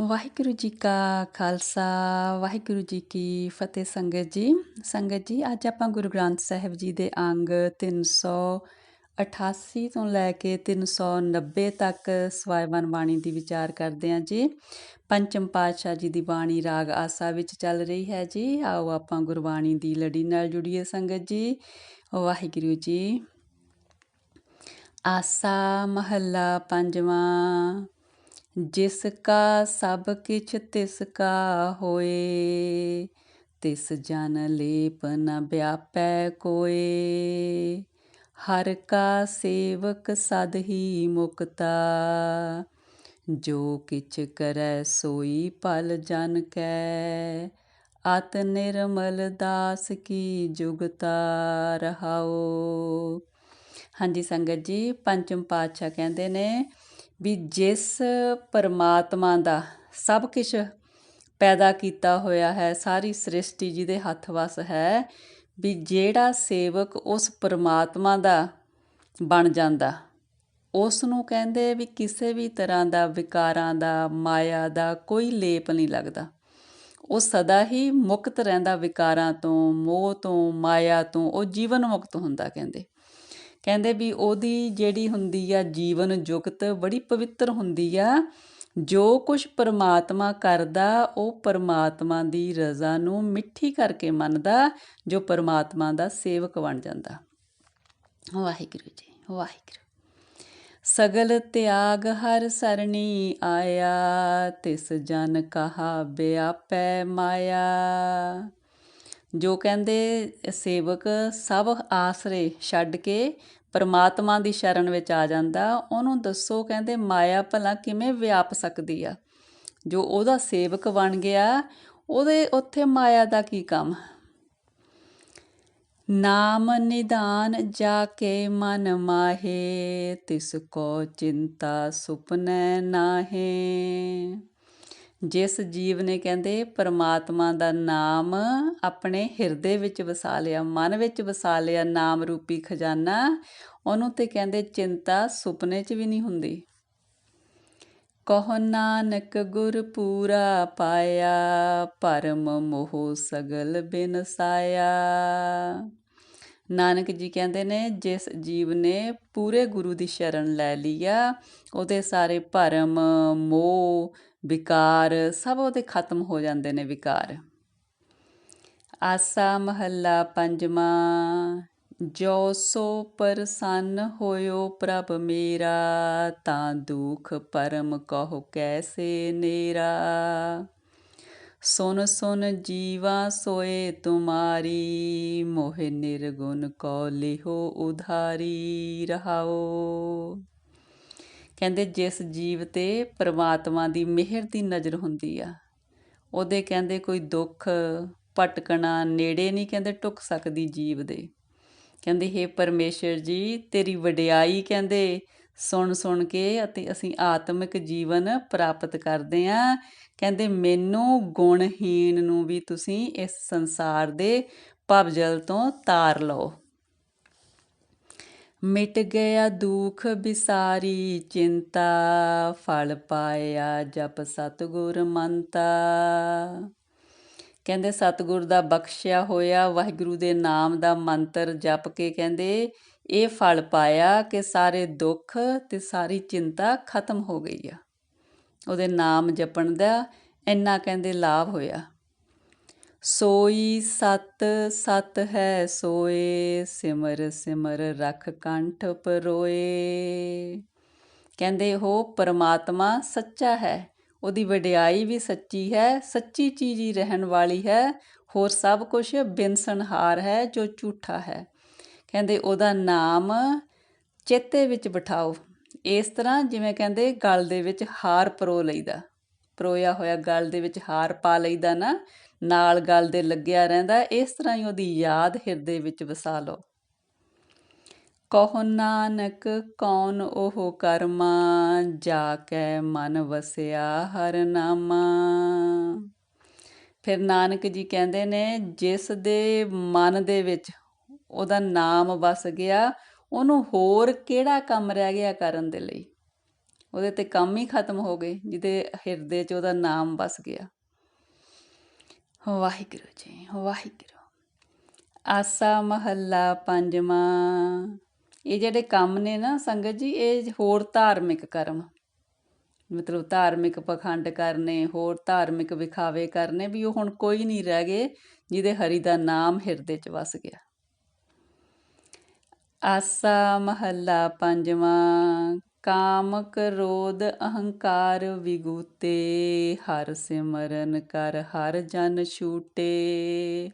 ਵਾਹਿਗੁਰੂ ਜੀ ਕਾ ਖਾਲਸਾ, ਵਾਹਿਗੁਰੂ ਜੀ ਕੀ ਫਤਿਹ ਸੰਗਤ ਜੀ। ਸੰਗਤ ਜੀ, ਅੱਜ ਆਪਾਂ ਗੁਰੂ ਗ੍ਰੰਥ ਸਾਹਿਬ ਜੀ ਦੇ ਅੰਗ 388 ਤੋਂ ਲੈ ਕੇ 390 ਤੱਕ ਸਵਾਇਵਨ ਬਾਣੀ ਦੀ ਵਿਚਾਰ ਕਰਦੇ ਹਾਂ ਜੀ। ਪੰਚਮ ਪਾਤਸ਼ਾਹ ਜੀ ਦੀ ਬਾਣੀ ਰਾਗ ਆਸਾ ਵਿੱਚ ਚੱਲ ਰਹੀ ਹੈ ਜੀ। ਆਓ ਆਪਾਂ ਗੁਰਬਾਣੀ ਦੀ ਲੜੀ ਨਾਲ ਜੁੜੀਏ ਸੰਗਤ ਜੀ। ਵਾਹਿਗੁਰੂ ਜੀ, ਆਸਾ ਮਹੱਲਾ ਪੰਜਵਾਂ। ਜਿਸ ਕਾ ਸਭ ਕਿਛ ਤਿਸ ਕਾ ਹੋਏ, ਤਿਸ ਜਨ ਲੇਪ ਨ ਵਿਆਪੈ ਕੋਏ। ਹਰ ਕਾ ਸੇਵਕ ਸਦ ਹੀ ਮੁਕਤਾ, ਜੋ ਕਿਛ ਕਰੈ ਸੋਈ ਪਲ ਜਨ ਕੈ। ਅਤ ਨਿਰਮਲ ਦਾਸ ਕੀ ਜੁਗਤਾ ਰਹਾਓ ਹਾਂਜੀ ਸੰਗਤ ਜੀ, ਪੰਚਮ ਪਾਤਸ਼ਾਹ ਕਹਿੰਦੇ ਨੇ ਵੀ ਜਿਸ ਪਰਮਾਤਮਾ ਦਾ ਸਭ ਕੁਝ ਪੈਦਾ ਕੀਤਾ ਹੋਇਆ ਹੈ, ਸਾਰੀ ਸ੍ਰਿਸ਼ਟੀ ਜਿਹਦੇ ਹੱਥ ਵਸ ਹੈ, ਵੀ ਜਿਹੜਾ ਸੇਵਕ ਉਸ ਪਰਮਾਤਮਾ ਦਾ ਬਣ ਜਾਂਦਾ ਉਸ ਨੂੰ ਕਹਿੰਦੇ ਵੀ ਕਿਸੇ ਵੀ ਤਰ੍ਹਾਂ ਦਾ ਵਿਕਾਰਾਂ ਦਾ, ਮਾਇਆ ਦਾ ਕੋਈ ਲੇਪ ਨਹੀਂ ਲੱਗਦਾ। ਉਹ ਸਦਾ ਹੀ ਮੁਕਤ ਰਹਿੰਦਾ ਵਿਕਾਰਾਂ ਤੋਂ, ਮੋਹ ਤੋਂ, ਮਾਇਆ ਤੋਂ, ਉਹ ਜੀਵਨ ਮੁਕਤ ਹੁੰਦਾ ਕਹਿੰਦੇ। ਕਹਿੰਦੇ ਵੀ ਉਹਦੀ ਜਿਹੜੀ ਹੁੰਦੀ ਆ ਜੀਵਨ ਜੁਗਤ ਬੜੀ ਪਵਿੱਤਰ ਹੁੰਦੀ ਆ। ਜੋ ਕੁਝ ਪਰਮਾਤਮਾ ਕਰਦਾ, ਉਹ ਪਰਮਾਤਮਾ ਦੀ ਰਜ਼ਾ ਨੂੰ ਮਿੱਠੀ ਕਰਕੇ ਮੰਨਦਾ, ਜੋ ਪਰਮਾਤਮਾ ਦਾ ਸੇਵਕ ਬਣ ਜਾਂਦਾ। ਵਾਹਿਗੁਰੂ ਜੀ, ਵਾਹਿਗੁਰੂ। ਸਗਲ ਤਿਆਗ ਹਰ ਸਰਣੀ ਆਇਆ, ਤਿਸ ਜਨ ਕਹਾ ਬਿਆਪੈ ਮਾਇਆ। ਜੋ ਕਹਿੰਦੇ ਸੇਵਕ ਸਭ ਆਸਰੇ ਛੱਡ ਕੇ ਪਰਮਾਤਮਾ ਦੀ ਸ਼ਰਨ ਵਿੱਚ ਆ ਜਾਂਦਾ, ਉਹਨੂੰ ਦੱਸੋ, ਕਹਿੰਦੇ, ਮਾਇਆ ਭਲਾ ਕਿਵੇਂ ਵਿਆਪ ਸਕਦੀ ਆ? ਜੋ ਉਹਦਾ ਸੇਵਕ ਬਣ ਗਿਆ, ਉਹਦੇ ਉੱਥੇ ਮਾਇਆ ਦਾ ਕੀ ਕੰਮ? ਨਾਮ ਨਿਦਾਨ ਜਾ ਕੇ ਮਨ ਮਾਹੇ, ਤਿਸ ਕੋ ਚਿੰਤਾ ਸੁਪਨੇ ਨਾਹੇ। ਜਿਸ ਜੀਵ ਨੇ ਕਹਿੰਦੇ ਪਰਮਾਤਮਾ ਦਾ ਨਾਮ ਆਪਣੇ ਹਿਰਦੇ ਵਿੱਚ ਵਸਾ ਲਿਆ, ਮਨ ਵਿੱਚ ਵਸਾ ਲਿਆ ਨਾਮ ਰੂਪੀ ਖਜ਼ਾਨਾ, ਉਹਨੂੰ ਤੇ ਕਹਿੰਦੇ ਚਿੰਤਾ ਸੁਪਨੇ 'ਚ ਵੀ ਨਹੀਂ ਹੁੰਦੀ। ਕਹੋ ਨਾਨਕ ਗੁਰ ਪੂਰਾ ਪਾਇਆ, ਪਰਮ ਮੋਹ ਸਗਲ ਬਿਨਸਾਇਆ ਨਾਨਕ ਜੀ ਕਹਿੰਦੇ ਨੇ ਜਿਸ ਜੀਵ ਨੇ ਪੂਰੇ ਗੁਰੂ ਦੀ ਸ਼ਰਨ ਲੈ ਲਿਆ ਉਹਦੇ ਸਾਰੇ ਭਰਮ ਮੋਹ ਵਿਕਾਰ ਸਭ ਉਹਦੇ ਖਤਮ ਹੋ ਜਾਂਦੇ ਨੇ ਵਿਕਾਰ। ਆਸਾ ਮਹੱਲਾ ਪੰਜਵਾਂ, ਜੋ ਸੋ ਪ੍ਰਸੰਨ ਹੋਇਓ ਪ੍ਰਭ ਮੇਰਾ, ਤਾਂ ਦੁਖ ਪਰਮ ਕਹੋ ਕੈਸੇ ਨੇਰਾ। ਸੁਨ ਸੁਨ ਜੀਵਾ ਸੋਏ ਤੁਮਾਰੀ, ਮੋਹ ਨਿਰਗੁਣ ਕੋ ਲਿਹੋ ਉਧਾਰੀ ਰਹਾਓ। ਕਹਿੰਦੇ ਜਿਸ ਜੀਵ ਤੇ ਪਰਮਾਤਮਾ ਦੀ ਮਿਹਰ ਦੀ ਨਜ਼ਰ ਹੁੰਦੀ ਆ। ਉਹਦੇ ਕਹਿੰਦੇ ਕੋਈ ਦੁੱਖ, ਭਟਕਣਾ, ਨੇੜੇ ਨਹੀਂ ਕਹਿੰਦੇ ਟੁੱਕ ਸਕਦੀ ਜੀਵ ਦੇ। ਕਹਿੰਦੇ हे ਪਰਮੇਸ਼ਰ ਜੀ, ਤੇਰੀ ਵਡਿਆਈ ਕਹਿੰਦੇ, ਸੁਣ ਸੁਣ ਕੇ ਅਤੇ ਅਸੀਂ ਆਤਮਿਕ ਜੀਵਨ ਪ੍ਰਾਪਤ ਕਰਦੇ ਆਂ। ਕਹਿੰਦੇ, ਮੈਨੂੰ ਗੁਣਹੀਨ ਨੂੰ ਵੀ ਤੁਸੀਂ ਇਸ ਸੰਸਾਰ ਦੇ ਭਵਜਲ ਤੋਂ ਤਾਰ ਲਓ। ਮਿਟ ਗਿਆ ਦੁੱਖ ਬਿਸਾਰੀ, ਚਿੰਤਾ ਫਲ ਪਾਇਆ ਜਪ ਸਤਗੁਰ ਮੰਤਾ। ਕਹਿੰਦੇ ਸਤਗੁਰ ਦਾ ਬਖਸ਼ਿਆ ਹੋਇਆ, ਵਾਹਿਗੁਰੂ ਦੇ ਨਾਮ ਦਾ ਮੰਤਰ ਜਪ ਕੇ ਕਹਿੰਦੇ, ਇਹ ਫਲ ਪਾਇਆ ਕਿ ਸਾਰੇ ਦੁੱਖ ਤੇ ਸਾਰੀ ਚਿੰਤਾ ਖਤਮ ਹੋ ਗਈ ਆ। ਉਹਦੇ ਨਾਮ ਜਪਣ ਦਾ ਇੰਨਾ ਕਹਿੰਦੇ ਲਾਭ ਹੋਇਆ। ਸੋਈ ਸਤ ਸਤ ਹੈ ਸੋਏ, ਸਿਮਰ ਸਿਮਰ ਰਖ ਕੰਠ ਪਰੋਏ। ਕਹਿੰਦੇ ਉਹ ਪਰਮਾਤਮਾ, ਸੱਚਾ ਹੈ। ਉਹਦੀ ਵਡਿਆਈ ਵੀ ਸੱਚੀ ਹੈ, ਸੱਚੀ ਚੀਜ਼ ਹੀ ਰਹਿਣ ਵਾਲੀ ਹੈ। ਹੋਰ ਸਭ ਕੁਝ ਬਿਨਸਨਹਾਰ ਹੈ ਜੋ ਝੂਠਾ ਹੈ। ਕਹਿੰਦੇ, ਉਹਦਾ ਨਾਮ ਚੇਤੇ ਵਿੱਚ ਬਿਠਾਓ। ਇਸ ਤਰ੍ਹਾਂ ਜਿਵੇਂ ਕਹਿੰਦੇ, ਗਲ ਦੇ ਵਿੱਚ ਹਾਰ ਪਰੋ ਲਈਦਾ। ਪਰੋਇਆ ਹੋਇਆ ਗਲ ਦੇ ਵਿੱਚ ਹਾਰ ਪਾ ਲਈਦਾ ਨਾ ਨਾਲ ਗੱਲ ਦੇ ਲੱਗਿਆ ਰਹਿੰਦਾ, ਇਸ ਤਰ੍ਹਾਂ ਹੀ ਉਹਦੀ ਯਾਦ ਹਿਰਦੇ ਵਿੱਚ ਵਸਾ ਲਓ। ਕਹੋ, ਨਾਨਕ, ਕੌਣ ਉਹ ਕਰਮਾ ਜਾ ਕੇ ਮਨ ਵਸਿਆ ਹਰ ਨਾਮਾ? ਫਿਰ ਨਾਨਕ ਜੀ ਕਹਿੰਦੇ ਨੇ, ਜਿਸ ਦੇ ਮਨ ਦੇ ਵਿੱਚ ਉਹਦਾ ਨਾਮ ਵਸ ਗਿਆ, ਉਹਨੂੰ ਹੋਰ ਕਿਹੜਾ ਕੰਮ ਰਹਿ ਗਿਆ ਕਰਨ ਦੇ ਲਈ? ਉਹਦੇ ਤੇ ਕੰਮ ਹੀ ਖਤਮ ਹੋ ਗਏ, ਜਿਹਦੇ ਹਿਰਦੇ 'ਚ ਉਹਦਾ ਨਾਮ ਵਸ ਗਿਆ। ਵਾਹਿਗੁਰੂ ਜੀ ਵਾਹਿਗੁਰੂ। ਆਸਾ ਮਹੱਲਾ ਪੰਜਵਾਂ। ਇਹ ਜਿਹੜੇ ਕੰਮ ਨੇ ਨਾ ਸੰਗਤ ਜੀ, ਇਹ ਹੋਰ ਧਾਰਮਿਕ ਕਰਮ। ਮਤਲਬ ਧਾਰਮਿਕ ਪਖੰਡ ਕਰਨੇ, ਹੋਰ ਧਾਰਮਿਕ ਵਿਖਾਵੇ ਕਰਨੇ, ਵੀ ਉਹ ਹੁਣ ਕੋਈ ਨਹੀਂ ਰਹਿ ਗਏ, ਜਿਹਦੇ ਹਰੀ ਦਾ ਨਾਮ ਹਿਰਦੇ 'ਚ ਵਸ ਗਿਆ। ਆਸਾ ਮਹੱਲਾ ਪੰਜਵਾਂ। ਕਾਮ ਕ੍ਰੋਧ ਅਹੰਕਾਰ ਵਿਗੂਤੇ, ਹਰ ਸਿਮਰਨ ਕਰ ਹਰ ਜਨ ਛੂਟੇ।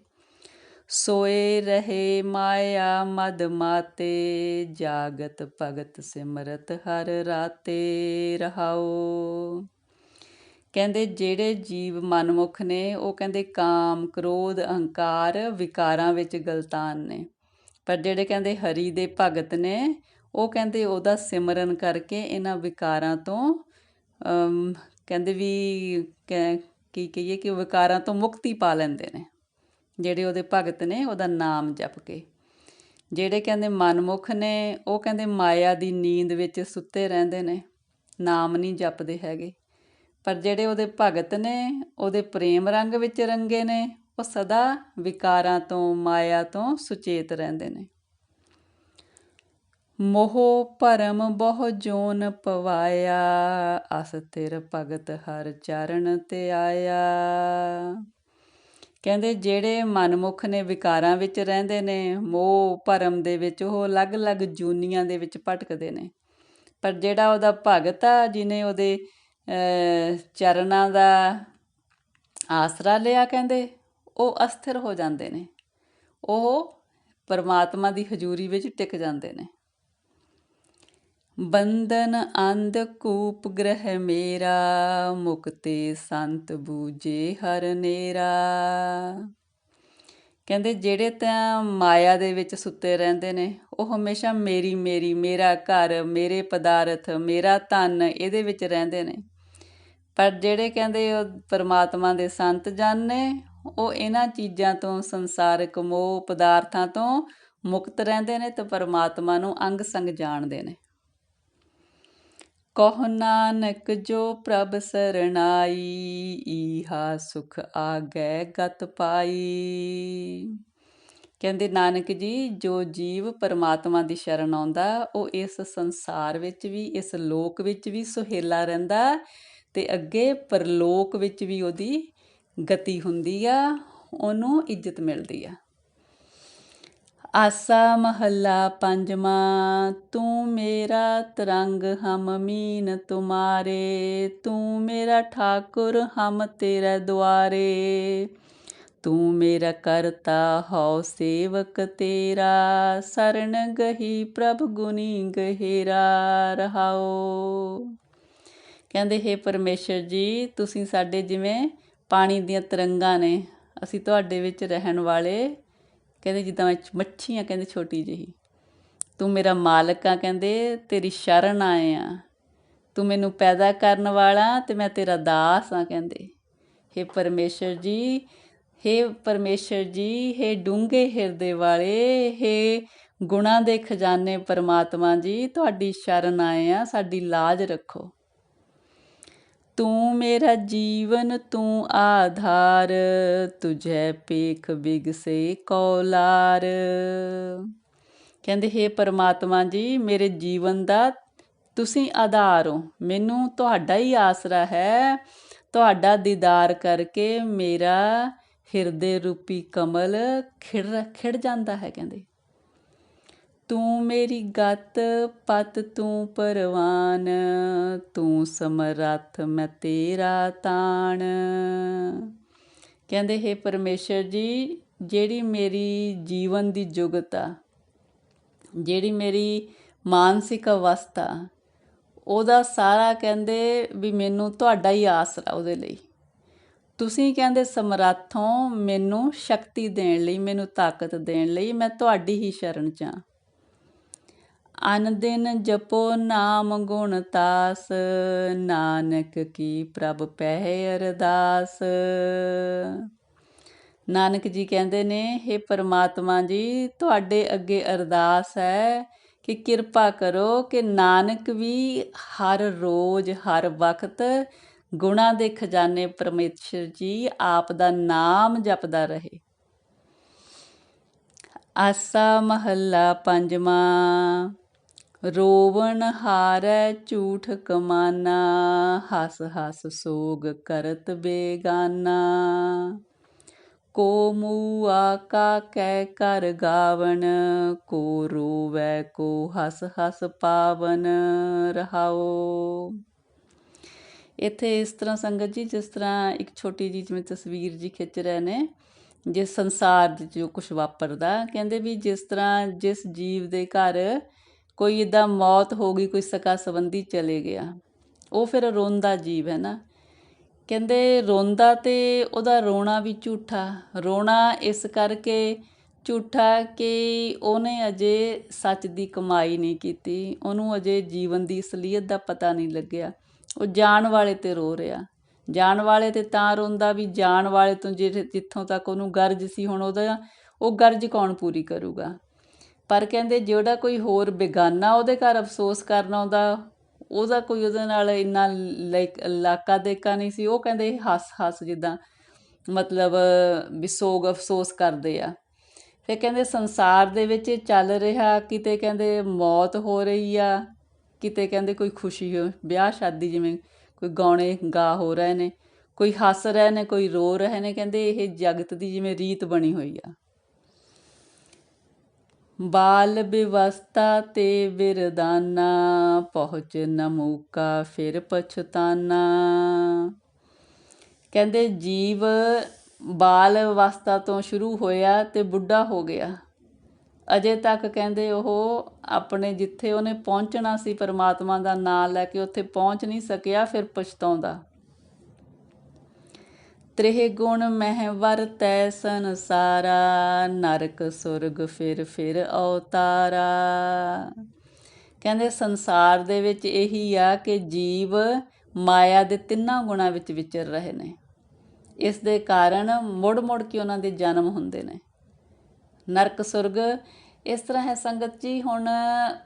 ਸੋਏ ਰਹੇ ਮਾਇਆ ਮਦ ਮਾਤੇ, ਜਾਗਤ ਭਗਤ ਸਿਮਰਤ ਹਰ ਰਾਤੇ ਰਹਾਓ। ਕਹਿੰਦੇ ਜਿਹੜੇ ਜੀਵ ਮਨਮੁਖ ਨੇ, ਉਹ ਕਹਿੰਦੇ ਕਾਮ ਕ੍ਰੋਧ ਅਹੰਕਾਰ ਵਿਕਾਰਾਂ ਵਿੱਚ ਗਲਤਾਨ ਨੇ। ਪਰ ਜਿਹੜੇ ਕਹਿੰਦੇ ਹਰੀ ਦੇ ਭਗਤ ਨੇ ਉਹ ਕਹਿੰਦੇ ਉਹਦਾ ਸਿਮਰਨ ਕਰਕੇ ਇਹਨਾਂ ਵਿਕਾਰਾਂ ਤੋਂ ਕਹਿੰਦੇ ਵੀ ਕੀ ਕਹੀਏ ਕਿ ਵਿਕਾਰਾਂ ਤੋਂ ਮੁਕਤੀ ਪਾ ਲੈਂਦੇ ਨੇ, ਜਿਹੜੇ ਉਹਦੇ ਭਗਤ ਨੇ ਉਹਦਾ ਨਾਮ ਜਪ ਕੇ। ਜਿਹੜੇ ਕਹਿੰਦੇ ਮਨਮੁਖ ਨੇ, ਉਹ ਕਹਿੰਦੇ ਮਾਇਆ ਦੀ ਨੀਂਦ ਵਿੱਚ ਸੁੱਤੇ ਰਹਿੰਦੇ ਨੇ, ਨਾਮ ਨਹੀਂ ਜਪਦੇ ਹੈਗੇ। ਪਰ ਜਿਹੜੇ ਉਹਦੇ ਭਗਤ ਨੇ, ਉਹਦੇ ਪ੍ਰੇਮ ਰੰਗ ਵਿੱਚ ਰੰਗੇ ਨੇ, ਉਹ ਸਦਾ ਵਿਕਾਰਾਂ ਤੋਂ, ਮਾਇਆ ਤੋਂ ਸੁਚੇਤ ਰਹਿੰਦੇ ਨੇ। ਮੋਹ ਭਰਮ ਬਹੁ ਜੋਨ ਪਵਾਇਆ, ਅਸ ਤੇਰ ਭਗਤ ਹਰ ਚਰਨ ਤੇ ਆਇਆ। ਕਹਿੰਦੇ ਜਿਹੜੇ ਮਨਮੁਖ ਨੇ ਵਿਕਾਰਾਂ ਵਿੱਚ ਰਹਿੰਦੇ ਨੇ, ਮੋਹ ਭਰਮ ਦੇ ਵਿੱਚ ਉਹ ਅਲੱਗ-ਅਲੱਗ ਜੂਨੀਆਂ ਦੇ ਵਿੱਚ ਭਟਕਦੇ ਨੇ। ਪਰ ਜਿਹੜਾ ਉਹਦਾ ਭਗਤ ਆ ਜਿਨੇ ਉਹਦੇ ਚਰਨਾਂ ਦਾ ਆਸਰਾ ਲਿਆ ਕਹਿੰਦੇ, ਉਹ ਅਸਥਿਰ ਹੋ ਜਾਂਦੇ ਨੇ। ਉਹ ਪਰਮਾਤਮਾ ਦੀ ਹਜ਼ੂਰੀ ਵਿੱਚ ਟਿਕ ਜਾਂਦੇ ਨੇ। ਬੰਧਨ ਅੰਧ ਕੂਪ ਗ੍ਰਹਿ ਮੇਰਾ, ਮੁਕਤੇ ਸੰਤ ਬੂਜੇ ਹਰ ਨੇਰਾ। ਕਹਿੰਦੇ ਜਿਹੜੇ ਤਾਂ ਮਾਇਆ ਦੇ ਵਿੱਚ ਸੁੱਤੇ ਰਹਿੰਦੇ ਨੇ, ਉਹ ਹਮੇਸ਼ਾ ਮੇਰੀ ਮੇਰੀ, ਮੇਰਾ ਘਰ, ਮੇਰੇ ਪਦਾਰਥ, ਮੇਰਾ ਧਨ ਇਹਦੇ ਵਿੱਚ ਰਹਿੰਦੇ ਨੇ। ਪਰ ਜਿਹੜੇ ਕਹਿੰਦੇ ਉਹ ਪਰਮਾਤਮਾ ਦੇ ਸੰਤ ਜਨ ਨੇ, ਉਹ ਇਹਨਾਂ ਚੀਜ਼ਾਂ ਤੋਂ, ਸੰਸਾਰਕ ਮੋਹ ਪਦਾਰਥਾਂ ਤੋਂ ਮੁਕਤ ਰਹਿੰਦੇ ਨੇ ਤੇ ਪਰਮਾਤਮਾ ਨੂੰ ਅੰਗ ਸੰਗ ਜਾਣਦੇ ਨੇ। ਕਹ ਨਾਨਕ ਜੋ ਪ੍ਰਭ ਸਰਣਾਈ, ਈਹਾ ਸੁਖ ਆਗੈ ਗਤ ਪਾਈ। ਕਹਿੰਦੇ ਨਾਨਕ ਜੀ, ਜੋ ਜੀਵ ਪਰਮਾਤਮਾ ਦੀ ਸ਼ਰਨ ਆਉਂਦਾ, ਉਹ ਇਸ ਸੰਸਾਰ ਵਿੱਚ ਵੀ, ਇਸ ਲੋਕ ਵਿੱਚ ਵੀ ਸੁਹੇਲਾ ਰਹਿੰਦਾ ਤੇ ਅੱਗੇ ਪਰਲੋਕ ਵਿੱਚ ਵੀ ਉਹਦੀ ਗਤੀ ਹੁੰਦੀ ਆ, ਉਹਨੂੰ ਇੱਜ਼ਤ ਮਿਲਦੀ ਆ। ਆਸਾ ਮਹੱਲਾ ਪੰਜਵਾਂ, ਤੂੰ ਮੇਰਾ ਤਰੰਗ ਹਮ ਮੀਨ ਤੁਮਾਰੇ, ਤੂੰ ਮੇਰਾ ਠਾਕੁਰ ਹਮ ਤੇਰੇ ਦੁਆਰੇ। ਤੂੰ ਮੇਰਾ ਕਰਤਾ ਹਉ ਸੇਵਕ ਤੇਰਾ ਸਰਣ ਗਹੀ ਪ੍ਰਭ ਗੁਨੀ ਗਹਿਰਾ ਰਹਾਓ। ਕਹਿੰਦੇ, ਹੈ ਪਰਮੇਸ਼ਰ ਜੀ, ਤੁਸੀਂ ਸਾਡੇ ਜਿਵੇਂ ਪਾਣੀ ਦੀਆਂ ਤਰੰਗਾਂ ਨੇ, ਅਸੀਂ ਤੁਹਾਡੇ ਵਿੱਚ ਰਹਿਣ ਵਾਲੇ ਕਹਿੰਦੇ ਜਿੱਦਾਂ ਮੱਛੀਆਂ ਕਹਿੰਦੇ ਛੋਟੀ ਜਿਹੀ ਤੂੰ ਮੇਰਾ ਮਾਲਕ ਆ ਕਹਿੰਦੇ ਤੇਰੀ ਸ਼ਰਨ ਆਏ ਆ ਤੂੰ ਮੈਨੂੰ ਪੈਦਾ ਕਰਨ ਵਾਲਾ ਤੇ ਮੈਂ ਤੇਰਾ ਦਾਸ ਆ ਕਹਿੰਦੇ हे ਪਰਮੇਸ਼ਰ ਜੀ हे ਪਰਮੇਸ਼ਰ ਜੀ हे ਡੂੰਗੇ ਹਿਰਦੇ ਵਾਲੇ हे ਗੁਣਾ ਦੇ ਖਜ਼ਾਨੇ ਪਰਮਾਤਮਾ ਜੀ ਤੁਹਾਡੀ ਸ਼ਰਨ ਆਏ ਆ ਸਾਡੀ ਲਾਜ ਰੱਖੋ ਤੂੰ ਮੇਰਾ ਜੀਵਨ, ਤੂੰ ਆਧਾਰ, ਤੁਝੇ ਪੇਖ ਬਿਗਸੇ ਕੌਲਾਰ। ਕਹਿੰਦੇ, ਹੈ ਪਰਮਾਤਮਾ ਜੀ, ਮੇਰੇ ਜੀਵਨ ਦਾ ਤੁਸੀਂ ਆਧਾਰ ਹੋ। ਮੈਨੂੰ ਤੁਹਾਡਾ ਹੀ ਆਸਰਾ ਹੈ। ਤੁਹਾਡਾ ਦੀਦਾਰ ਕਰਕੇ ਮੇਰਾ ਹਿਰਦੇ ਰੂਪੀ ਕਮਲ ਖਿੜ ਖਿੜ ਜਾਂਦਾ ਹੈ, ਕਹਿੰਦੇ। ਤੂੰ ਮੇਰੀ ਗਤ, ਪਤ ਤੂੰ ਪਰਵਾਨ। ਤੂੰ ਸਮਰੱਥ, ਮੈਂ ਤੇਰਾ ਤਾਣ। ਕਹਿੰਦੇ, ਹੈ ਪਰਮੇਸ਼ਰ ਜੀ, ਜਿਹੜੀ ਮੇਰੀ ਜੀਵਨ ਦੀ ਜੁਗਤ ਆ, ਜਿਹੜੀ ਮੇਰੀ ਮਾਨਸਿਕ ਅਵਸਥਾ ਉਹਦਾ ਸਾਰਾ ਕਹਿੰਦੇ ਵੀ ਮੈਨੂੰ ਤੁਹਾਡਾ ਹੀ ਆਸਰਾ ਉਹਦੇ ਲਈ। ਤੁਸੀਂ ਕਹਿੰਦੇ ਸਮਰੱਥੋਂ ਮੈਨੂੰ ਸ਼ਕਤੀ ਦੇਣ ਲਈ, ਮੈਨੂੰ ਤਾਕਤ ਦੇਣ ਲਈ, ਮੈਂ ਤੁਹਾਡੀ ਹੀ ਸ਼ਰਨ ਚ ਅਨ ਦਿਨ ਜਪੋ ਨਾਮ ਗੁਣ ਤਾਸ, ਨਾਨਕ ਕੀ ਪ੍ਰਭ ਪਹਿ ਅਰਦਾਸ। ਨਾਨਕ ਜੀ ਕਹਿੰਦੇ ਨੇ हे ਪਰਮਾਤਮਾ ਜੀ, ਤੁਹਾਡੇ ਅੱਗੇ ਅਰਦਾਸ ਹੈ ਕਿ ਕਿਰਪਾ ਕਰੋ ਕਿ ਨਾਨਕ ਵੀ ਹਰ ਰੋਜ਼, ਹਰ ਵਕਤ ਗੁਣਾ ਦੇ ਖਜ਼ਾਨੇ ਪਰਮੇਸ਼ਰ ਜੀ ਆਪ ਦਾ ਨਾਮ ਜਪਦਾ ਰਹੇ। ਆਸਾ ਮਹੱਲਾ ਪੰਜਵਾਂ। ਰੋਵਣ ਹਾਰੈ ਝੂਠ ਕਮਾਨਾ, ਹਸ ਹਸ ਸੋਗ ਕਰਤ ਬੇਗਾਨਾ। ਕੋ ਮੂਆ ਕਾ ਕਹਿ ਕਰ ਗਾਵਣ, ਕੋ ਰੋਵੈ ਕੋ ਹਸ ਹਸ ਪਾਵਨ, ਰਹਾਓ। ਇੱਥੇ ਇਸ ਤਰ੍ਹਾਂ ਸੰਗਤ ਜੀ, ਜਿਸ ਤਰ੍ਹਾਂ ਇੱਕ ਛੋਟੀ ਜੀ ਜਿਵੇਂ ਤਸਵੀਰ ਜੀ ਖਿੱਚ ਰਹੇ ਨੇ, ਜਿਸ ਸੰਸਾਰ 'ਚ ਜੋ ਕੁਝ ਵਾਪਰਦਾ, ਕਹਿੰਦੇ ਵੀ ਜਿਸ ਤਰ੍ਹਾਂ ਜਿਸ ਜੀਵ ਦੇ ਘਰ ਕੋਈ ਇਦਾਂ ਮੌਤ ਹੋ ਗਈ, ਕੋਈ ਸਕਾ ਸੰਬੰਧੀ ਚਲੇ ਗਿਆ। ਉਹ ਫਿਰ ਰੋਂਦਾ ਜੀਵ ਹੈ ਨਾ। ਕਹਿੰਦੇ ਰੋਂਦਾ ਤੇ ਉਹਦਾ ਰੋਣਾ ਵੀ ਝੂਠਾ। ਰੋਣਾ ਇਸ ਕਰਕੇ ਝੂਠਾ ਕਿ ਉਹਨੇ ਅਜੇ ਸੱਚ ਦੀ ਕਮਾਈ ਨਹੀਂ ਕੀਤੀ। ਉਹਨੂੰ ਅਜੇ ਜੀਵਨ ਦੀ ਅਸਲੀਅਤ ਦਾ ਪਤਾ ਨਹੀਂ ਲੱਗਿਆ। ਉਹ ਜਾਣ ਵਾਲੇ ਤੇ ਰੋ ਰਿਹਾ। ਜਾਣ ਵਾਲੇ ਤੇ ਤਾਂ ਰੋਂਦਾ ਵੀ ਜਾਣ ਵਾਲੇ ਤੋਂ ਜਿਹੜੇ ਜਿੱਥੋਂ ਤੱਕ ਉਹਨੂੰ ਗਰਜ ਸੀ, ਹੁਣ ਉਹਦਾ ਉਹ ਗਰਜ ਕੌਣ ਪੂਰੀ ਕਰੂਗਾ? ਪਰ ਕਹਿੰਦੇ ਜਿਹੜਾ ਕੋਈ ਹੋਰ ਬੇਗਾਨਾ ਉਹਦੇ ਘਰ ਅਫਸੋਸ ਕਰਨ ਆਉਂਦਾ, ਉਹਦਾ ਕੋਈ ਉਹਦੇ ਨਾਲ ਇੰਨਾ ਲਾਕਾ ਦੇਕਾ ਨਹੀਂ ਸੀ। ਉਹ ਕਹਿੰਦੇ ਹੱਸ ਹੱਸ ਜਿੱਦਾਂ ਮਤਲਬ ਵੀ ਅਫਸੋਸ ਕਰਦੇ ਆ। ਫਿਰ ਕਹਿੰਦੇ ਸੰਸਾਰ ਦੇ ਵਿੱਚ ਚੱਲ ਰਿਹਾ, ਕਿਤੇ ਕਹਿੰਦੇ ਮੌਤ ਹੋ ਰਹੀ ਆ, ਕਿਤੇ ਕਹਿੰਦੇ ਕੋਈ ਖੁਸ਼ੀ ਹੋ, ਵਿਆਹ, ਸ਼ਾਦੀ ਜਿਵੇਂ ਕੋਈ ਗਾਉਣੇ, ਗਾ ਹੋ ਰਹੇ ਨੇ, ਕੋਈ ਹੱਸ ਰਹੇ ਨੇ, ਕੋਈ ਰੋ ਰਹੇ ਨੇ, ਕਹਿੰਦੇ ਇਹ ਜਗਤ ਦੀ ਜਿਵੇਂ ਰੀਤ ਬਣੀ ਹੋਈ ਆ। ਬਾਲ ਵਿਵਸਥਾ ਤੇ ਵਿਰਦਾਨਾ ਪਹੁੰਚ ਨਮੂਕਾ ਫਿਰ ਪਛਤਾਨਾ। ਕਹਿੰਦੇ ਜੀਵ ਬਾਲ ਅਵਸਥਾ ਤੋਂ ਸ਼ੁਰੂ ਹੋਇਆ ਤੇ ਬੁੱਢਾ ਹੋ ਗਿਆ। ਅਜੇ ਤੱਕ ਕਹਿੰਦੇ ਉਹ ਆਪਣੇ ਜਿੱਥੇ ਉਹਨੇ ਪਹੁੰਚਣਾ ਸੀ, ਪਰਮਾਤਮਾ ਦਾ ਨਾਮ ਲੈ ਕੇ ਉੱਥੇ ਪਹੁੰਚ ਨਹੀਂ ਸਕਿਆ, ਫਿਰ ਪਛਤਾਉਂਦਾ। ਤ੍ਰਿਹ ਗੁਣ ਮਹਿ ਵਰਤੈ ਸੰਸਾਰਾ, ਨਰਕ ਸੁਰਗ ਫਿਰ ਫਿਰ ਅਵਤਾਰਾ ਕਹਿੰਦੇ ਸੰਸਾਰ ਦੇ ਵਿੱਚ ਇਹੀ ਆ ਕਿ ਜੀਵ ਮਾਇਆ ਦੇ ਤਿੰਨਾਂ ਗੁਣਾਂ ਵਿੱਚ ਵਿਚਰ ਰਹੇ ਨੇ। ਇਸ ਦੇ ਕਾਰਨ ਮੁੜ ਮੁੜ ਕੇ ਉਹਨਾਂ ਦੇ ਜਨਮ ਹੁੰਦੇ ਨੇ। ਨਰਕ ਸੁਰਗ ਇਸ ਤਰ੍ਹਾਂ ਹੈ ਸੰਗਤ ਜੀ, ਹੁਣ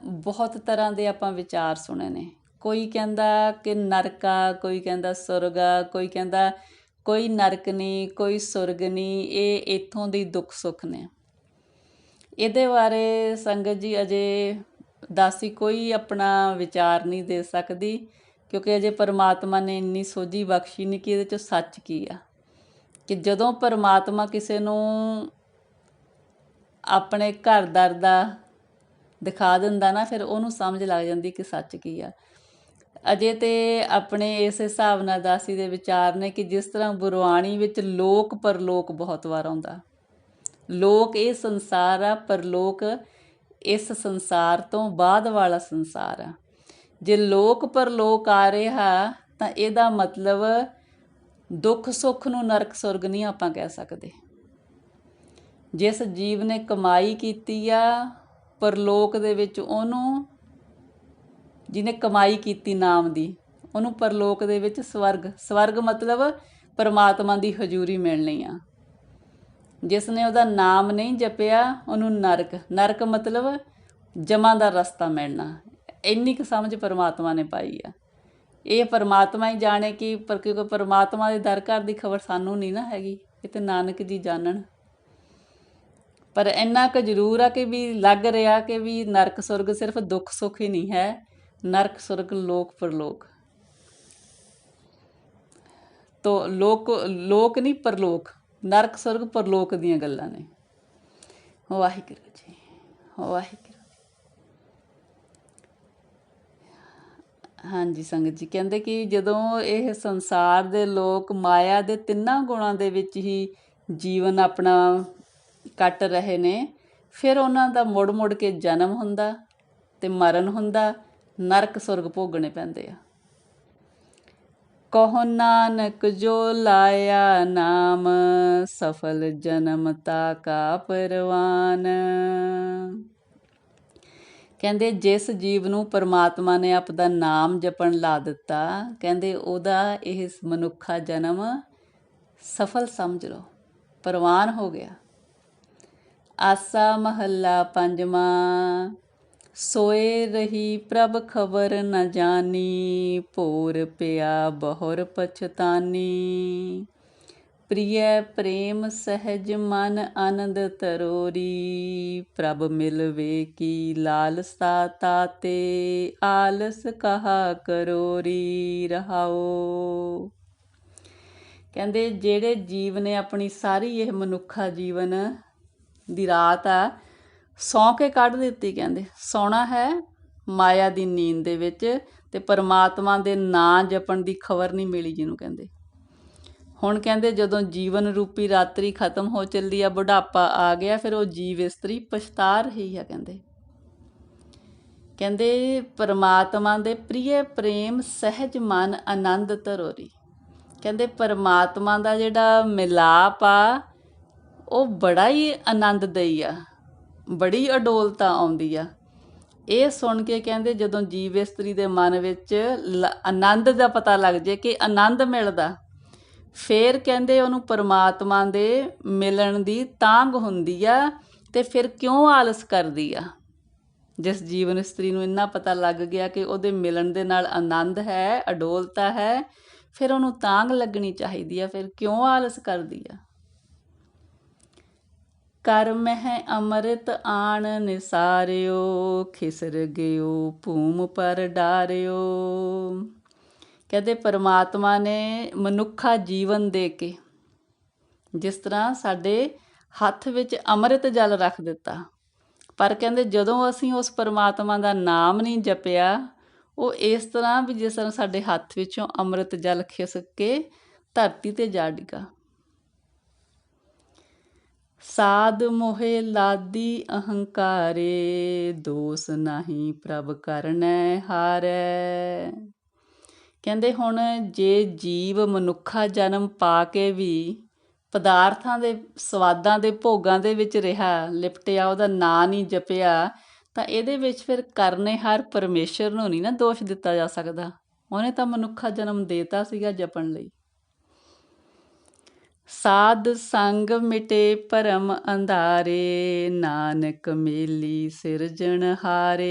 ਬਹੁਤ ਤਰ੍ਹਾਂ ਦੇ ਆਪਾਂ ਵਿਚਾਰ ਸੁਣੇ ਨੇ। ਕੋਈ ਕਹਿੰਦਾ ਕਿ ਨਰਕਾ ਕੋਈ ਕਹਿੰਦਾ ਸੁਰਗਾ ਕੋਈ ਕਹਿੰਦਾ ਕੋਈ ਨਰਕ ਨਹੀਂ, ਕੋਈ ਸੁਰਗ ਨਹੀਂ, ਇਹ ਇੱਥੋਂ ਦੀ ਦੁੱਖ ਸੁੱਖ ਨੇ। ਇਹਦੇ ਬਾਰੇ ਸੰਗਤ ਜੀ ਅਜੇ ਦਾਸੀ ਕੋਈ ਆਪਣਾ ਵਿਚਾਰ ਨਹੀਂ ਦੇ ਸਕਦੀ, ਕਿਉਂਕਿ ਅਜੇ ਪਰਮਾਤਮਾ ਨੇ ਇੰਨੀ ਸੋਝੀ ਬਖਸ਼ੀ ਨਹੀਂ ਕਿ ਇਹਦੇ ਚ ਸੱਚ ਕੀ ਆ। ਕਿ ਜਦੋਂ ਪਰਮਾਤਮਾ ਕਿਸੇ ਨੂੰ ਆਪਣੇ ਘਰ ਦਰ ਦਾ ਦਿਖਾ ਦਿੰਦਾ ਨਾ, ਫਿਰ ਉਹਨੂੰ ਸਮਝ ਲੱਗ ਜਾਂਦੀ ਕਿ ਸੱਚ ਕੀ ਆ। ਅਜੇ ਤੇ ਆਪਣੇ ਇਸ ਹਿਸਾਬ ਨਾਲ ਦਾਸੀ ਦੇ ਵਿਚਾਰ ਨੇ ਕਿ ਜਿਸ ਤਰ੍ਹਾਂ ਗੁਰਬਾਣੀ ਵਿੱਚ ਲੋਕ ਪਰਲੋਕ ਬਹੁਤ ਵਾਰ ਆਉਂਦਾ। ਲੋਕ ਇਹ ਸੰਸਾਰ ਆ, ਪਰਲੋਕ ਇਸ ਸੰਸਾਰ ਤੋਂ ਬਾਅਦ ਵਾਲਾ ਸੰਸਾਰ ਆ। ਜੇ ਲੋਕ ਪਰਲੋਕ ਆ ਰਿਹਾ, ਤਾਂ ਇਹਦਾ ਮਤਲਬ ਦੁੱਖ ਸੁੱਖ ਨੂੰ ਨਰਕ ਸੁਰਗ ਨਹੀਂ ਆਪਾਂ ਕਹਿ ਸਕਦੇ। ਜਿਸ ਜੀਵ ਨੇ ਕਮਾਈ ਕੀਤੀ ਆ, ਪਰਲੋਕ ਦੇ ਵਿੱਚ ਉਹਨੂੰ ਜਿਹਨੇ ਕਮਾਈ ਕੀਤੀ ਨਾਮ ਦੀ, ਉਹਨੂੰ ਪਰਲੋਕ ਦੇ ਵਿੱਚ ਸਵਰਗ ਸਵਰਗ ਮਤਲਬ ਪਰਮਾਤਮਾ ਦੀ ਹਜ਼ੂਰੀ ਮਿਲਣੀ ਆ। ਜਿਸ ਨੇ ਉਹਦਾ ਨਾਮ ਨਹੀਂ ਜਪਿਆ, ਉਹਨੂੰ ਨਰਕ ਨਰਕ ਮਤਲਬ ਜਮਾਂ ਦਾ ਰਸਤਾ ਮਿਲਣਾ। ਇੰਨੀ ਕੁ ਸਮਝ ਪਰਮਾਤਮਾ ਨੇ ਪਾਈ ਆ। ਇਹ ਪਰਮਾਤਮਾ ਹੀ ਜਾਣੇ ਕਿ ਪਰ ਕਿਉਂਕਿ ਪਰਮਾਤਮਾ ਦੇ ਦਰ ਘਰ ਦੀ ਖਬਰ ਸਾਨੂੰ ਨਹੀਂ ਨਾ ਹੈਗੀ, ਇਹ ਤੇ ਨਾਨਕ ਜੀ ਜਾਣਨ। ਪਰ ਇੰਨਾ ਕੁ ਜ਼ਰੂਰ ਆ ਕਿ ਵੀ ਲੱਗ ਰਿਹਾ ਕਿ ਵੀ ਨਰਕ ਸੁਰਗ ਸਿਰਫ ਦੁੱਖ ਸੁੱਖ ਹੀ ਨਹੀਂ ਹੈ। ਨਰਕ, ਸੁਰਗ, ਲੋਕ, ਪਰਲੋਕ। ਤੋ ਲੋਕ ਲੋਕ ਨਹੀਂ, ਪਰਲੋਕ। ਨਰਕ, ਸੁਰਗ, ਪਰਲੋਕ ਦੀਆਂ ਗੱਲਾਂ ਨੇ। ਵਾਹਿਗੁਰੂ ਜੀ ਵਾਹਿਗੁਰੂ। ਹਾਂਜੀ, ਸੰਗਤ ਜੀ, ਕਹਿੰਦੇ ਕਿ ਜਦੋਂ ਇਹ ਸੰਸਾਰ ਦੇ ਲੋਕ ਮਾਇਆ ਦੇ ਤਿੰਨਾਂ ਗੁਣਾਂ ਦੇ ਵਿੱਚ ਹੀ ਜੀਵਨ ਆਪਣਾ ਕੱਟ ਰਹੇ ਨੇ, ਫਿਰ ਉਹਨਾਂ ਦਾ ਮੁੜ ਮੁੜ ਕੇ ਜਨਮ ਹੁੰਦਾ ਤੇ ਮਰਨ ਹੁੰਦਾ ਨਰਕ ਸੁਰਗ ਭੋਗਣੇ ਪੈਂਦੇ ਆ। ਕਹੋ ਨਾਨਕ ਜੋ ਲਾਇਆ ਨਾਮ, ਸਫਲ ਜਨਮ ਤਾ ਕਾ ਪਰਵਾਨ। ਕਹਿੰਦੇ ਜਿਸ ਜੀਵ ਨੂੰ ਪਰਮਾਤਮਾ ਨੇ ਆਪਦਾ ਨਾਮ ਜਪਣ ਲਾ ਦਿੱਤਾ, ਕਹਿੰਦੇ ਉਹਦਾ ਇਹ ਮਨੁੱਖਾ ਜਨਮ ਸਫਲ ਸਮਝ ਲਓ, ਪਰਵਾਨ ਹੋ ਗਿਆ। ਆਸਾ ਮਹੱਲਾ ਪੰਜਵਾਂ ਸੋਏ ਰਹੀ ਪ੍ਰਭ ਖਬਰ ਨ ਜਾਣੀ ਭੋਰ ਪਿਆ ਬਹੁਰ ਪਛਤਾਨੀ। ਪ੍ਰਿਯ ਪ੍ਰੇਮ ਸਹਿਜ ਮਨ ਆਨੰਦ ਤਰੋਰੀ, ਪ੍ਰਭ ਮਿਲਵੇ ਕੀ ਲਾਲਸਾ ਤਾਤੇ, ਆਲਸ ਕਹਾ ਕਰੋਰੀ ਰਹਾਓ। ਕਹਿੰਦੇ ਜਿਹੜੇ ਜੀਵ ਨੇ ਆਪਣੀ ਸਾਰੀ ਇਹ ਮਨੁੱਖਾ ਜੀਵਨ ਦੀ ਰਾਤ ਆ ਸੌਂ ਕੇ ਕੱਢ ਦਿੱਤੀ ਕਹਿੰਦੇ, ਸੌਣਾ ਹੈ ਮਾਇਆ ਦੀ ਨੀਂਦ ਦੇ ਵਿੱਚ ਤੇ ਪਰਮਾਤਮਾ ਦੇ ਨਾਂ ਜਪਣ ਦੀ ਖਬਰ ਨਹੀਂ ਮਿਲੀ ਜਿਹਨੂੰ ਕਹਿੰਦੇ। ਹੁਣ ਕਹਿੰਦੇ ਜਦੋਂ ਜੀਵਨ ਰੂਪੀ ਰਾਤਰੀ ਖਤਮ ਹੋ ਚੱਲੀ ਆ, ਬੁਢਾਪਾ ਆ ਗਿਆ, ਫਿਰ ਉਹ ਜੀਵ ਇਸਤਰੀ ਪਛਤਾ ਰਹੀ ਆ ਕਹਿੰਦੇ। ਕਹਿੰਦੇ, ਪਰਮਾਤਮਾ ਦੇ ਪ੍ਰਿਯ ਪ੍ਰੇਮ ਸਹਿਜ ਮਨ ਆਨੰਦ ਤਰੋਰੀ ਕਹਿੰਦੇ, ਪਰਮਾਤਮਾ ਦਾ ਜਿਹੜਾ ਮਿਲਾਪ ਆ, ਉਹ ਬੜਾ ਹੀ ਆਨੰਦਦਾਈ ਆ। ਬੜੀ ਅਡੋਲਤਾ ਆਉਂਦੀ ਆ। ਇਹ ਸੁਣ ਕੇ ਕਹਿੰਦੇ ਜਦੋਂ ਜੀਵ ਇਸਤਰੀ ਦੇ ਮਨ ਵਿੱਚ ਆਨੰਦ ਦਾ ਪਤਾ ਲੱਗ ਜੇ ਕਿ ਆਨੰਦ ਮਿਲਦਾ, ਫੇਰ ਕਹਿੰਦੇ ਉਹਨੂੰ ਪਰਮਾਤਮਾ ਦੇ ਮਿਲਣ ਦੀ ਤਾਂਗ ਹੁੰਦੀ ਆ ਤੇ ਫਿਰ ਕਿਉਂ ਆਲਸ ਕਰਦੀ ਆ? ਜਿਸ ਜੀਵਨ ਇਸਤਰੀ ਨੂੰ ਇੰਨਾ ਪਤਾ ਲੱਗ ਗਿਆ ਕਿ ਉਹਦੇ ਮਿਲਣ ਦੇ ਨਾਲ ਆਨੰਦ ਹੈ, ਅਡੋਲਤਾ ਹੈ, ਫਿਰ ਉਹਨੂੰ ਤਾਂਗ ਲੱਗਣੀ ਚਾਹੀਦੀ ਆ, ਫਿਰ ਕਿਉਂ ਆਲਸ ਕਰਦੀ ਆ? ਕਰ ਮਹਿ ਅੰਮ੍ਰਿਤ ਆਣ ਨਿਸਾਰਿਓ, ਖਿਸਰ ਗਿਓ, ਭੂਮ ਪਰ ਡਾਰਿਓ। ਕਹਿੰਦੇ ਪਰਮਾਤਮਾ ਨੇ ਮਨੁੱਖਾ ਜੀਵਨ ਦੇ ਕੇ ਜਿਸ ਤਰ੍ਹਾਂ ਸਾਡੇ ਹੱਥ ਵਿੱਚ ਅੰਮ੍ਰਿਤ ਜਲ ਰੱਖ ਦਿੱਤਾ, ਪਰ ਕਹਿੰਦੇ ਜਦੋਂ ਅਸੀਂ ਉਸ ਪਰਮਾਤਮਾ ਦਾ ਨਾਮ ਨਹੀਂ ਜਪਿਆ, ਉਹ ਇਸ ਤਰ੍ਹਾਂ ਵੀ ਜਿਸ ਤਰ੍ਹਾਂ ਸਾਡੇ ਹੱਥ ਵਿੱਚੋਂ ਅੰਮ੍ਰਿਤ ਜਲ ਖਿਸਕ ਕੇ ਧਰਤੀ ਤੇ ਜਾ ਡਿੱਗਾ। ਸਾਧ ਮੋਹਿ ਲਾਦੀ ਅਹੰਕਾਰੇ, ਦੋਸ ਨਹੀਂ ਪ੍ਰਭ ਕਰਨੈ ਹਾਰੈ। ਕਹਿੰਦੇ ਹੁਣ ਜੇ ਜੀਵ ਮਨੁੱਖਾ ਜਨਮ ਪਾ ਕੇ ਵੀ ਪਦਾਰਥਾਂ ਦੇ, ਸਵਾਦਾਂ ਦੇ ਭੋਗਾਂ ਦੇ ਵਿੱਚ ਰਿਹਾ, ਲਿਪਟਿਆ, ਉਹਦਾ ਨਾਂ ਨਹੀਂ ਜਪਿਆ, ਤਾਂ ਇਹਦੇ ਵਿੱਚ ਫਿਰ ਕਰਨੇ ਹਰ ਪਰਮੇਸ਼ਰ ਨੂੰ ਨਹੀਂ ਨਾ ਦੋਸ਼ ਦਿੱਤਾ ਜਾ ਸਕਦਾ। ਉਹਨੇ ਤਾਂ ਮਨੁੱਖਾ ਜਨਮ ਦੇਤਾ ਸੀਗਾ ਜਪਣ ਲਈ। ਸਾਧ ਸੰਗ ਮਿਟੇ ਭਰਮ ਅੰਧਾਰੇ, ਨਾਨਕ ਮੇਲੀ ਸਿਰਜਣਹਾਰੇ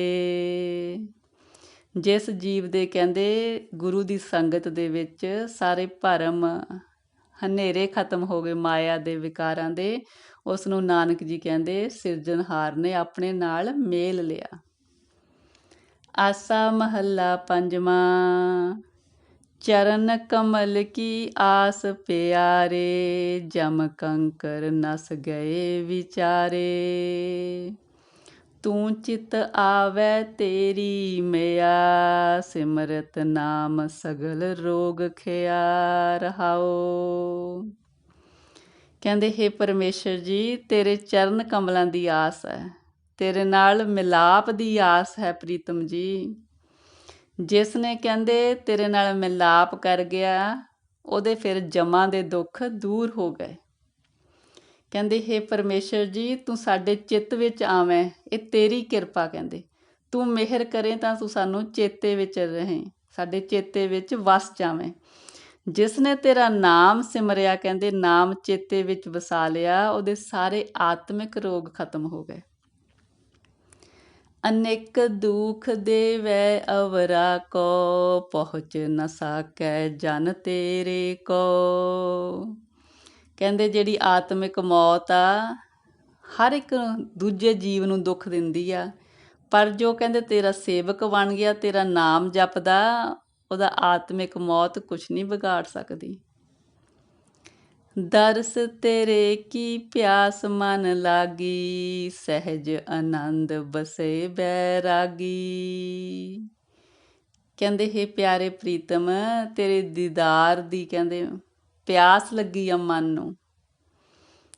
ਜਿਸ ਜੀਵ ਦੇ ਕਹਿੰਦੇ ਗੁਰੂ ਦੀ ਸੰਗਤ ਦੇ ਵਿੱਚ ਸਾਰੇ ਭਰਮ ਹਨੇਰੇ ਖਤਮ ਹੋ ਗਏ ਮਾਇਆ ਦੇ ਵਿਕਾਰਾਂ ਦੇ ਉਸ ਨੂੰ ਨਾਨਕ ਜੀ ਕਹਿੰਦੇ ਸਿਰਜਣਹਾਰ ਨੇ ਆਪਣੇ ਨਾਲ ਮੇਲ ਲਿਆ। ਆਸਾ ਮਹੱਲਾ ਪੰਜਵਾਂ ਚਰਨ ਕਮਲ ਕੀ ਆਸ ਪਿਆਰੇ, ਜਮ ਕੰਕਰ ਨਸ ਗਏ ਵਿਚਾਰੇ। ਤੂੰ ਚਿਤ ਆਵੇ ਤੇਰੀ ਮਿਆ, ਸਿਮਰਤ ਨਾਮ ਸਗਲ ਰੋਗ ਖਿਆ ਰਹਾਓ ਕਹਿੰਦੇ, ਹੈ ਪਰਮੇਸ਼ਰ ਜੀ, ਤੇਰੇ ਚਰਨ ਕਮਲਾਂ ਦੀ ਆਸ ਹੈ, ਤੇਰੇ ਨਾਲ ਮਿਲਾਪ ਦੀ ਆਸ ਹੈ ਪ੍ਰੀਤਮ ਜੀ। ਜਿਸ ਨੇ ਕਹਿੰਦੇ, ਤੇਰੇ ਨਾਲ ਮਿਲਾਪ ਕਰ ਗਿਆ, ਉਹਦੇ ਫਿਰ ਜਮਾਂ ਦੇ ਦੁੱਖ ਦੂਰ ਹੋ ਗਏ। ਕਹਿੰਦੇ हे ਪਰਮੇਸ਼ਰ ਜੀ, ਤੂੰ ਸਾਡੇ ਚਿੱਤ ਵਿੱਚ ਆਵੇਂ, ਇਹ ਤੇਰੀ ਕਿਰਪਾ, ਕਹਿੰਦੇ। ਤੂੰ ਮਿਹਰ ਕਰੇ ਤਾਂ ਤੂੰ ਸਾਨੂੰ ਚੇਤੇ ਵਿੱਚ ਰਹੇ, ਸਾਡੇ ਚੇਤੇ ਵਿੱਚ ਵਸ ਜਾਵੇਂ। ਜਿਸ ਨੇ ਤੇਰਾ ਨਾਮ ਸਿਮਰਿਆ, ਕਹਿੰਦੇ, ਨਾਮ ਚੇਤੇ ਵਿੱਚ ਵਸਾ ਲਿਆ, ਉਹਦੇ ਸਾਰੇ ਆਤਮਿਕ ਰੋਗ ਖਤਮ ਹੋ ਗਏ। ਅਨੇਕ ਦੁਖ ਦੇਵੈ ਅਵਰਾ ਕੋ, ਪਹੁੰਚ ਨ ਸਕੈ ਜਨ ਤੇਰੇ ਕੋ। ਕਹਿੰਦੇ ਜਿਹੜੀ ਆਤਮਿਕ ਮੌਤ ਆ, ਹਰ ਇੱਕ ਦੂਜੇ ਜੀਵ ਨੂੰ ਦੁੱਖ ਦਿੰਦੀ ਆ। ਪਰ ਜੋ ਕਹਿੰਦੇ ਤੇਰਾ ਸੇਵਕ ਬਣ ਗਿਆ, ਤੇਰਾ ਨਾਮ ਜਪਦਾ, ਉਹਦਾ ਆਤਮਿਕ ਮੌਤ ਕੁਝ ਨਹੀਂ ਵਿਗਾੜ ਸਕਦੀ। ਦਰਸ ਤੇਰੇ ਕੀ ਪਿਆਸ ਮਨ ਲਾਗੀ, ਸਹਿਜ ਆਨੰਦ ਬਸੇ ਬੈਰਾਗੀ। ਕਹਿੰਦੇ, ਹੈ ਪਿਆਰੇ ਪ੍ਰੀਤਮ, ਤੇਰੇ ਦੀਦਾਰ ਦੀ ਕਹਿੰਦੇ, ਪਿਆਸ ਲੱਗੀ ਆ ਮਨ ਨੂੰ।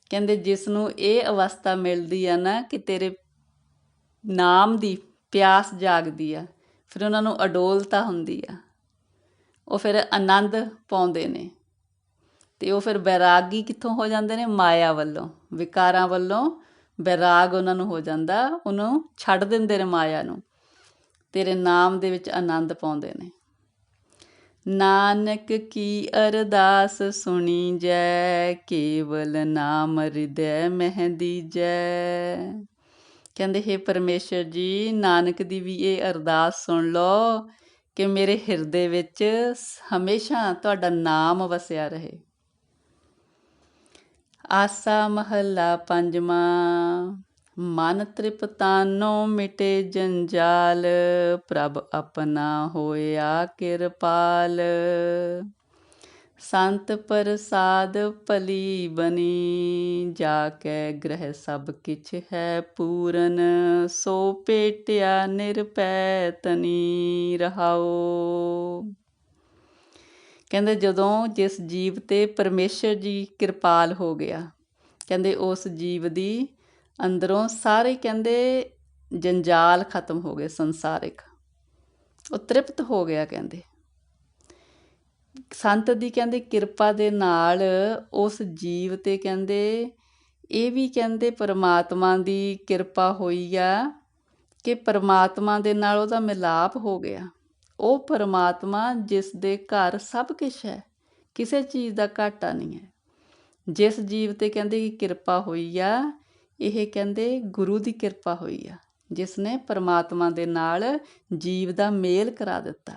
ਕਹਿੰਦੇ ਜਿਸ ਨੂੰ ਇਹ ਅਵਸਥਾ ਮਿਲਦੀ ਆ ਨਾ ਕਿ ਤੇਰੇ ਨਾਮ ਦੀ ਪਿਆਸ ਜਾਗਦੀ ਆ, ਫਿਰ ਉਹਨਾਂ ਨੂੰ ਅਡੋਲਤਾ ਹੁੰਦੀ ਆ। ਉਹ ਫਿਰ ਆਨੰਦ ਪਾਉਂਦੇ ਨੇ। ਅਤੇ ਉਹ ਫਿਰ ਬੈਰਾਗੀ ਕਿੱਥੋਂ ਹੋ ਜਾਂਦੇ ਨੇ? ਮਾਇਆ ਵੱਲੋਂ। ਵਿਕਾਰਾਂ ਵੱਲੋਂ ਬੈਰਾਗ ਉਹਨਾਂ ਨੂੰ ਹੋ ਜਾਂਦਾ, ਉਹਨੂੰ ਛੱਡ ਦਿੰਦੇ ਨੇ ਮਾਇਆ ਨੂੰ। ਤੇਰੇ ਨਾਮ ਦੇ ਵਿੱਚ ਆਨੰਦ ਪਾਉਂਦੇ ਨੇ। ਨਾਨਕ ਕੀ ਅਰਦਾਸ ਸੁਣੀ ਜੈ ਕੇਵਲ ਨਾਮ ਹਿਰਦੈ ਮਹਿ ਜੈ ਕਹਿੰਦੇ, ਹੇ ਪਰਮੇਸ਼ਰ ਜੀ, ਨਾਨਕ ਦੀ ਵੀ ਇਹ ਅਰਦਾਸ ਸੁਣ ਲਓ ਕਿ ਮੇਰੇ ਹਿਰਦੇ ਵਿੱਚ ਹਮੇਸ਼ਾ ਤੁਹਾਡਾ ਨਾਮ ਵਸਿਆ ਰਹੇ। ਆਸਾ ਮਹੱਲਾ ਪੰਜਵਾਂ, ਮਨ ਤ੍ਰਿਪਤਾਨੋ ਮਿਟੇ ਜੰਜਾਲ, ਪ੍ਰਭ ਆਪਣਾ ਹੋਇਆ ਕਿਰਪਾਲ। ਸੰਤ ਪ੍ਰਸਾਦ ਭਲੀ ਬਣੀ ਜਾ ਕੇ ਗ੍ਰਹਿ ਸਭ ਕਿਛ ਹੈ ਪੂਰਨ, ਸੋ ਪੇਟਿਆ ਨਿਰਪੈ ਤਨੀ ਰਹਾਓ। ਕਹਿੰਦੇ ਜਦੋਂ ਜਿਸ ਜੀਵ ਤੇ ਪਰਮੇਸ਼ਰ ਜੀ ਕਿਰਪਾਲ ਹੋ ਗਿਆ, ਕਹਿੰਦੇ ਉਸ ਜੀਵ ਦੀ ਅੰਦਰੋਂ ਸਾਰੇ ਕਹਿੰਦੇ ਜੰਜਾਲ ਖਤਮ ਹੋ ਗਏ ਸੰਸਾਰਿਕ। ਉਹ ਤ੍ਰਿਪਤ ਹੋ ਗਿਆ ਕਹਿੰਦੇ। ਸੰਤ ਦੀ ਕਹਿੰਦੇ ਕਿਰਪਾ ਦੇ ਨਾਲ ਉਸ ਜੀਵ ਤੇ ਕਹਿੰਦੇ, ਇਹ ਵੀ ਕਹਿੰਦੇ ਪਰਮਾਤਮਾ ਦੀ ਕਿਰਪਾ ਹੋਈ ਆ ਕਿ ਪਰਮਾਤਮਾ ਦੇ ਨਾਲ ਉਹਦਾ ਮਿਲਾਪ ਹੋ ਗਿਆ। ਉਹ ਪਰਮਾਤਮਾ ਜਿਸ ਦੇ ਘਰ ਸਭ ਕੁਝ ਹੈ, ਕਿਸੇ ਚੀਜ਼ ਦਾ ਘਾਟਾ ਨਹੀਂ ਹੈ। ਜਿਸ ਜੀਵ ਤੇ ਕਹਿੰਦੇ ਕਿ ਕਿਰਪਾ ਹੋਈ ਆ, ਇਹ ਕਹਿੰਦੇ ਗੁਰੂ ਦੀ ਕਿਰਪਾ ਹੋਈ ਆ, ਜਿਸ ਨੇ ਪਰਮਾਤਮਾ ਦੇ ਨਾਲ ਜੀਵ ਦਾ ਮੇਲ ਕਰਾ ਦਿੱਤਾ।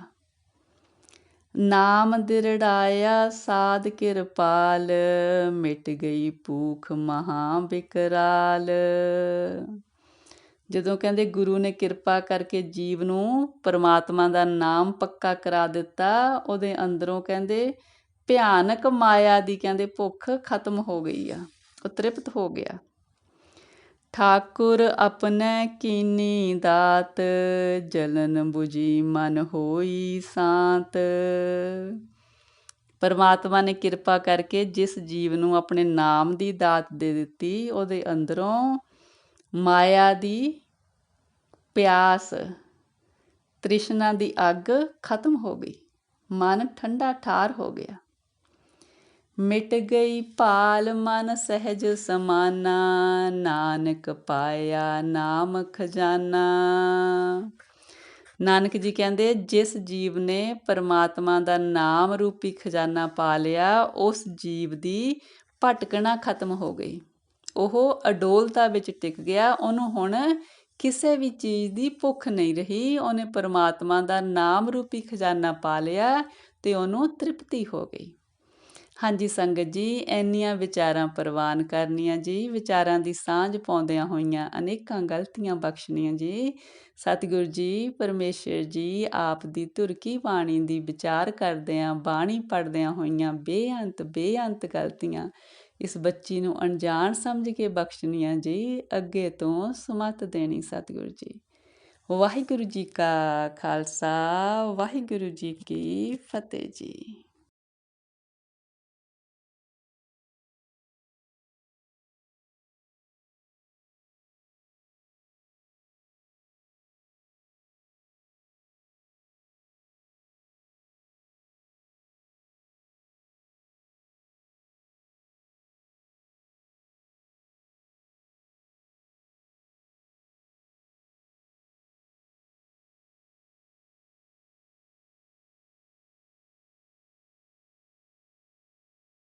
ਨਾਮ ਦਿਰੜਾਇਆ ਸਾਧ ਕਿਰਪਾਲ, ਮਿਟ ਗਈ ਭੂਖ ਮਹਾ ਬਿਕਰਾਲ। ਜਦੋਂ ਕਹਿੰਦੇ ਗੁਰੂ ਨੇ ਕਿਰਪਾ ਕਰਕੇ ਜੀਵ ਨੂੰ ਪਰਮਾਤਮਾ ਦਾ ਨਾਮ ਪੱਕਾ ਕਰਾ ਦਿੱਤਾ, ਉਹਦੇ ਅੰਦਰੋਂ ਕਹਿੰਦੇ ਭਿਆਨਕ ਮਾਇਆ ਦੀ ਕਹਿੰਦੇ ਭੁੱਖ ਖਤਮ ਹੋ ਗਈ ਆ, ਉਹ ਤ੍ਰਿਪਤ ਹੋ ਗਿਆ। ਠਾਕੁਰ ਆਪਣੇ ਕੀਨੀ ਦਾਤ, ਜਲਨ 부ਜੀ ਮਨ ਹੋਈ ਸਾਤ। ਪਰਮਾਤਮਾ ਨੇ ਕਿਰਪਾ ਕਰਕੇ ਜਿਸ ਜੀਵ ਨੂੰ ਆਪਣੇ ਨਾਮ ਦੀ ਦਾਤ ਦੇ ਦਿੱਤੀ, ਉਹਦੇ ਅੰਦਰੋਂ ਮਾਇਆ ਦੀ ਪਿਆਸ, ਤ੍ਰਿਸ਼ਨਾ ਦੀ ਅੱਗ ਖਤਮ ਹੋ ਗਈ। ਮਨ ਠੰਡਾ ਠਾਰ ਹੋ ਗਿਆ। ਮਿਟ ਗਈ ਪਾਲ ਮਨ ਸਹਿਜ ਸਮਾਨਾ, ਨਾਨਕ ਪਾਇਆ ਨਾਮ ਖਜ਼ਾਨਾ। ਨਾਨਕ ਜੀ ਕਹਿੰਦੇ, ਜਿਸ ਜੀਵ ਨੇ ਪਰਮਾਤਮਾ ਦਾ ਨਾਮ ਰੂਪੀ ਖਜ਼ਾਨਾ ਪਾ ਲਿਆ, ਉਸ ਜੀਵ ਦੀ ਭਟਕਣਾ ਖਤਮ ਹੋ ਗਈ। ਉਹ ਅਡੋਲਤਾ ਵਿੱਚ ਟਿਕ ਗਿਆ। ਉਹਨੂੰ ਹੁਣ ਕਿਸੇ ਵੀ ਚੀਜ਼ ਦੀ ਭੁੱਖ ਨਹੀਂ ਰਹੀ। ਉਹਨੇ ਪਰਮਾਤਮਾ ਦਾ ਨਾਮ ਰੂਪੀ ਖਜ਼ਾਨਾ ਪਾ ਲਿਆ ਤੇ ਉਹਨੂੰ ਤ੍ਰਿਪਤੀ ਹੋ ਗਈ। ਹਾਂਜੀ ਸੰਗਤ ਜੀ ਐਨੀਆਂ ਵਿਚਾਰਾਂ ਪ੍ਰਵਾਨ ਕਰਨੀਆਂ ਜੀ, ਵਿਚਾਰਾਂ ਦੀ ਸਾਂਝ ਪਾਉਂਦਿਆਂ ਹੋਈਆਂ ਅਨੇਕਾਂ ਗਲਤੀਆਂ ਬਖਸ਼ਣੀਆਂ ਜੀ। ਸਤਿਗੁਰ ਜੀ, ਪਰਮੇਸ਼ਰ ਜੀ, ਆਪ ਦੀ ਤੁਰਕੀ ਬਾਣੀ ਦੀ ਵਿਚਾਰ ਕਰਦਿਆਂ, ਬਾਣੀ ਪੜਦਿਆਂ ਹੋਈਆਂ ਬੇਅੰਤ ਬੇਅੰਤ ਗਲਤੀਆਂ ਇਸ ਬੱਚੀ ਨੂੰ ਅਣਜਾਣ ਸਮਝ ਕੇ ਬਖਸ਼ਣੀਆਂ ਜੀ, ਅੱਗੇ ਤੋਂ ਸਮਤ ਦੇਣੀ ਸਤਿਗੁਰੂ ਜੀ। ਵਾਹਿਗੁਰੂ ਜੀ ਕਾ ਖਾਲਸਾ, ਵਾਹਿਗੁਰੂ ਜੀ ਕੀ ਫਤਿਹ ਜੀ।